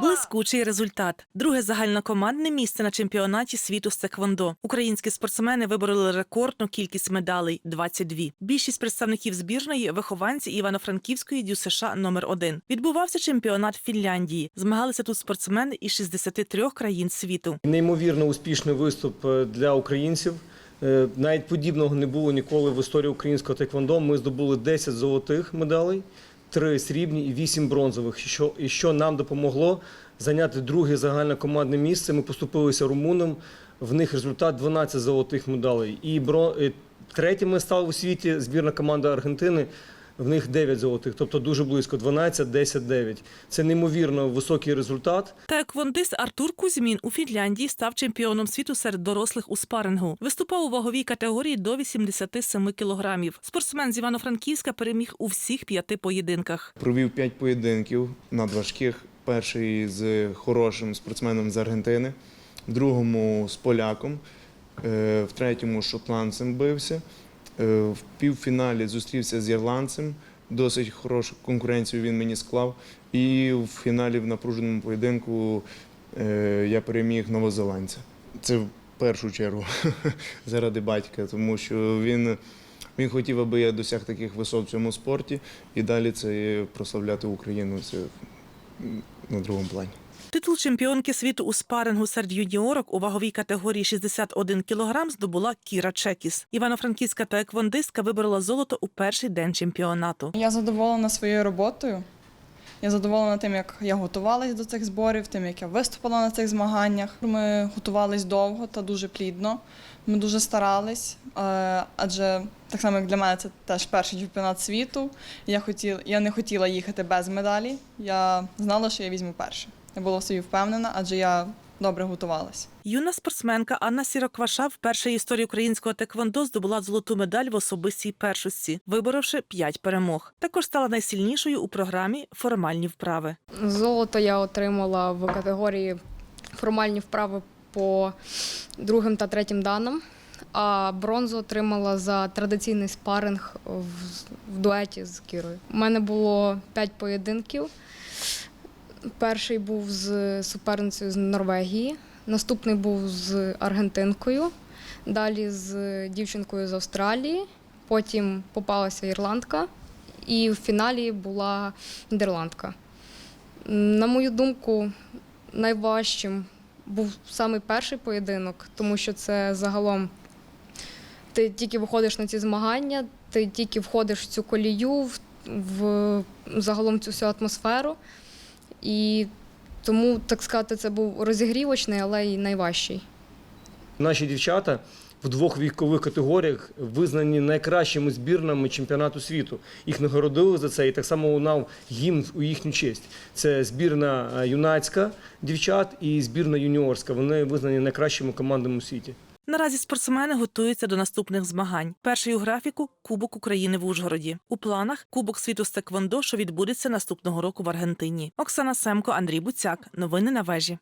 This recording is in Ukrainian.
Блискучий результат. Друге загальнокомандне місце на чемпіонаті світу з секвондо. Українські спортсмени вибороли рекордну кількість медалей 22. Більшість представників збірної вихованці Івано-Франківської ДЮСШ номер 1 Відбувався чемпіонат Фінляндії. Змагалися тут спортсмени із 63 країн світу. Неймовірно успішний виступ е, для українців. Е, Навіть подібного не було ніколи в історії українського тейквондо. Ми здобули 10 золотих медалей, 3 срібні і вісім бронзових, що, і що нам допомогло зайняти друге загальнокомандне місце. Ми поступилися румунам. В них результат 12 золотих медалей. І бро... третє третіми стали у світі збірна команда Аргентини. В них 9 золотих, тобто дуже близько 12, 10, 9. Це неймовірно високий результат. Таеквондист Артур Кузьмін у Фінляндії став чемпіоном світу серед дорослих у спарингу. Виступав у ваговій категорії до 87 кілограмів. Спортсмен з Івано-Франківська переміг у всіх п'яти поєдинках. Провів п'ять поєдинків надважких. Перший з хорошим спортсменом з Аргентини, в другому з поляком, е, в третьому з шотландцем бився. Е, В півфіналі зустрівся з ірландцем. Досить хорошу конкуренцію він мені склав. І в фіналі в напруженому поєдинку е, я переміг новозеландця. Це в першу чергу заради батька, тому що він. Він хотів, аби я досяг таких висот в цьому спорті, і далі це прославляти Україну це на другому плані. Титул чемпіонки світу у спарингу серед юніорок у ваговій категорії 61 кілограм здобула Кіра Чекіс. Івано-франківська таеквондистка виборола золото у перший день чемпіонату. Я задоволена своєю роботою. Я задоволена тим, як я готувалась до цих зборів, тим, як я виступила на цих змаганнях. Ми готувались довго та дуже плідно. Ми дуже старались, е, адже так само, як для мене, це теж перший чемпіонат світу. Я, хотіла, я не хотіла їхати без медалі. Я знала, що я візьму перше. Я була в собі впевнена, адже я добре готувалась. Юна спортсменка Анна Сірокваша вперше в історії українського теквондо здобула золоту медаль в особистій першості, виборовши п'ять перемог. Також стала найсильнішою у програмі формальні вправи. Золото я отримала в категорії формальні вправи по другим та третім даним, а бронзу отримала за традиційний спаринг в, в дуеті з Кірою. У мене було п'ять поєдинків. Перший був з суперницею з Норвегії, наступний був з Аргентинкою, далі з дівчинкою з Австралії, потім попалася ірландка, і в фіналі була нідерландка. На мою думку, найважчим був саме перший поєдинок, тому що це загалом ти тільки виходиш на ці змагання, ти тільки входиш в цю колію, в, в загалом цю всю атмосферу. І тому, так сказати, це був розігрівочний, але й найважчий. Наші дівчата в двох вікових категоріях визнані найкращими збірнами чемпіонату світу. Їх нагородили за це, і так само лунав гімн у їхню честь. Це збірна е, юнацька дівчат і збірна юніорська. Вони визнані найкращими командами у світі. Наразі спортсмени готуються до наступних змагань. Перший у графіку Кубок України в Ужгороді. У планах Кубок світу з теквондо, що відбудеться наступного року в Аргентині. Оксана Семко, Андрій Буцяк. Новини на вежі.